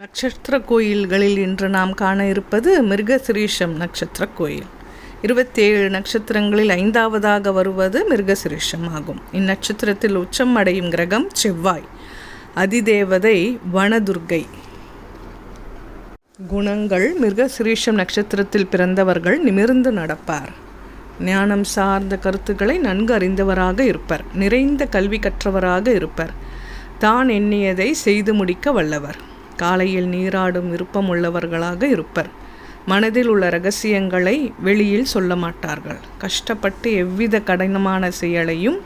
நட்சத்திர கோயில்களில் இன்று நாம் காண இருப்பது மிருகசிரீஷம் நட்சத்திர கோயில். இருபத்தேழு நட்சத்திரங்களில் ஐந்தாவதாக வருவது மிருகசிரீஷம் ஆகும். இந்நட்சத்திரத்தில் உச்சம் அடையும் கிரகம் செவ்வாய். அதிதேவதை வனதுர்கை. குணங்கள் மிருகசிரீஷம் நட்சத்திரத்தில் பிறந்தவர்கள் நிமிர்ந்து நடப்பார். ஞானம் சார்ந்த கருத்துக்களை நன்கு அறிந்தவராக இருப்பர். நிறைந்த கல்வி கற்றவராக இருப்பர். தான் எண்ணியதை செய்து முடிக்க வல்லவர். காலையில் நீராடும் விருப்பம் உள்ளவர்களாக இருப்பர். மனதில் உள்ள ரகசியங்களை வெளியில் சொல்ல மாட்டார்கள். கஷ்டப்பட்டு எவ்வித கடினமான செயலையும்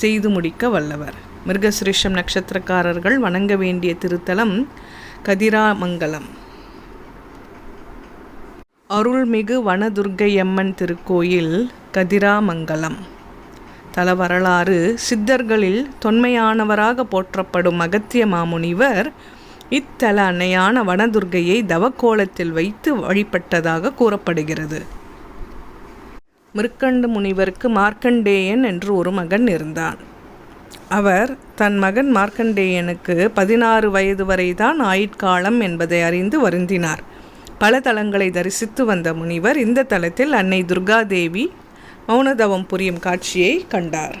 செய்து முடிக்க வல்லவர். மிருகசிரீஷம் நட்சத்திரக்காரர்கள் வணங்க வேண்டிய திருத்தலம் கதிராமங்கலம். அருள்மிகு வனதுர்க்கையம்மன் திருக்கோயில் கதிராமங்கலம். தல வரலாறு சித்தர்களில் தொன்மையானவராக போற்றப்படும் அகத்திய மாமுனிவர் இத்தல அன்னையான வனதுர்கையை தவக்கோலத்தில் வைத்து வழிபட்டதாக கூறப்படுகிறது. மிருக்கண்டு முனிவருக்கு மார்க்கண்டேயன் என்று ஒரு மகன் இருந்தான். அவர் தன் மகன் மார்க்கண்டேயனுக்கு பதினாறு வயது வரைதான் ஆயுட்காலம் என்பதை அறிந்து வருந்தினார். பல தலங்களை தரிசித்து வந்த முனிவர் இந்த தலத்தில் அன்னை துர்காதேவி மௌனதவம் புரியும் காட்சியை கண்டார்.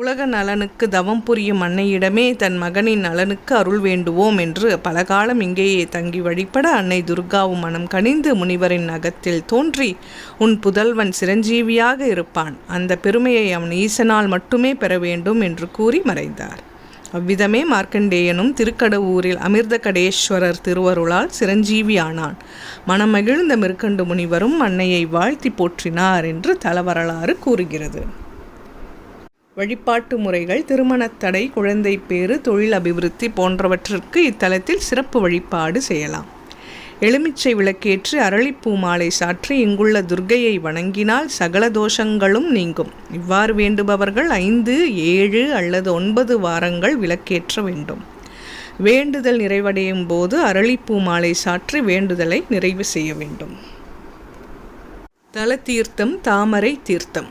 உலக நலனுக்கு தவம் புரியும் அன்னையிடமே தன் மகனின் நலனுக்கு அருள் வேண்டுவோம் என்று பலகாலம் இங்கேயே தங்கி வழிபட அன்னை துர்காவும் மனம் கனிந்து முனிவரின் அகத்தில் தோன்றி உன் புதல்வன் சிரஞ்சீவியாக இருப்பான். அந்த பெருமையை அவன் ஈசனால் மட்டுமே பெற வேண்டும் என்று கூறி மறைந்தார். அவ்விதமே மார்க்கண்டேயனும் திருக்கடவூரில் அமிர்த கடேஸ்வரர் திருவருளால் சிரஞ்சீவி ஆனான் மனமகிழ்ந்த மிருக்கண்டு முனிவரும் அன்னையை வாழ்த்தி போற்றினார் என்று தலவரலாறு கூறுகிறது. வழிபாட்டு முறைகள் திருமணத்தடை குழந்தை பேறு தொழில் அபிவிருத்தி போன்றவற்றிற்கு இத்தலத்தில் சிறப்பு வழிபாடு செய்யலாம். எலுமிச்சை விளக்கேற்று அரளிப்பூ மாலை சாற்றி இங்குள்ள துர்கையை வணங்கினால் சகல தோஷங்களும் நீங்கும். இவ்வாறு வேண்டுபவர்கள் ஐந்து ஏழு அல்லது ஒன்பது வாரங்கள் விளக்கேற்ற வேண்டும். வேண்டுதல் நிறைவடையும் போது அரளிப்பூ மாலை சாற்றி வேண்டுதலை நிறைவு செய்ய வேண்டும். தல தீர்த்தம் தாமரை தீர்த்தம்.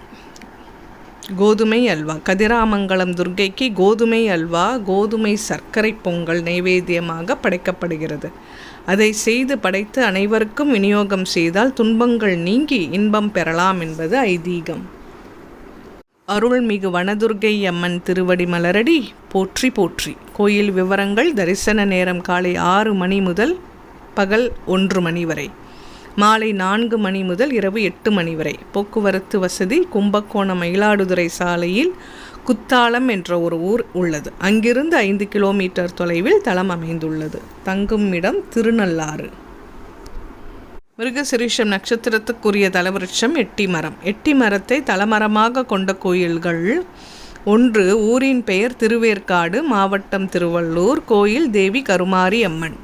கோதுமை அல்வா. கதிராமங்கலம் துர்க்கைக்கு கோதுமை அல்வா கோதுமை சர்க்கரை பொங்கல் நைவேத்தியமாக படைக்கப்படுகிறது. அதை செய்து படைத்து அனைவருக்கும் விநியோகம் செய்தால் துன்பங்கள் நீங்கி இன்பம் பெறலாம் என்பது ஐதீகம். அருள்மிகு வனதுர்கை அம்மன் திருவடி மலரடி போற்றி போற்றி. கோயில் விவரங்கள் தரிசன நேரம் காலை ஆறு மணி முதல் பகல் ஒன்று மணி வரை. மாலை நான்கு மணி முதல் இரவு எட்டு மணி வரை. போக்குவரத்து வசதி கும்பகோணம் மயிலாடுதுறை சாலையில் குத்தாலம் என்ற ஒரு ஊர் உள்ளது. அங்கிருந்து ஐந்து கிலோமீட்டர் தொலைவில் தளம் அமைந்துள்ளது. தங்கும் இடம் திருநள்ளாறு. மிருகசிரீஷம் நட்சத்திரத்துக்குரிய தலவிருட்சம் எட்டி மரம் எட்டி மரத்தை தலமரமாக கொண்ட கோயில்கள் ஒன்று. ஊரின் பெயர் திருவேற்காடு மாவட்டம் திருவள்ளூர் கோயில் தேவி கருமாரி அம்மன்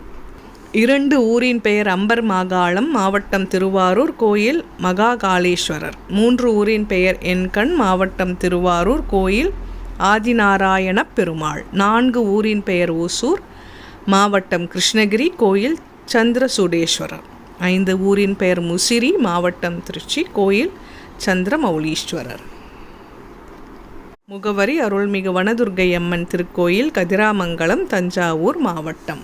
இரண்டு ஊரின் பெயர் அம்பர் மாகாளம் மாவட்டம் திருவாரூர் கோயில் மகாகாளேஸ்வரர். மூன்று ஊரின் பெயர் என்கண் மாவட்டம் திருவாரூர் கோயில் ஆதிநாராயண பெருமாள். நான்கு ஊரின் பெயர் ஓசூர் மாவட்டம் கிருஷ்ணகிரி கோயில் சந்திரசூடேஸ்வரர். ஐந்து ஊரின் பெயர் முசிறி மாவட்டம் திருச்சி கோயில் சந்திரமௌலீஸ்வரர். முகவரி அருள்மிகு வனதுர்கை அம்மன் திருக்கோயில் கதிராமங்கலம் தஞ்சாவூர் மாவட்டம்.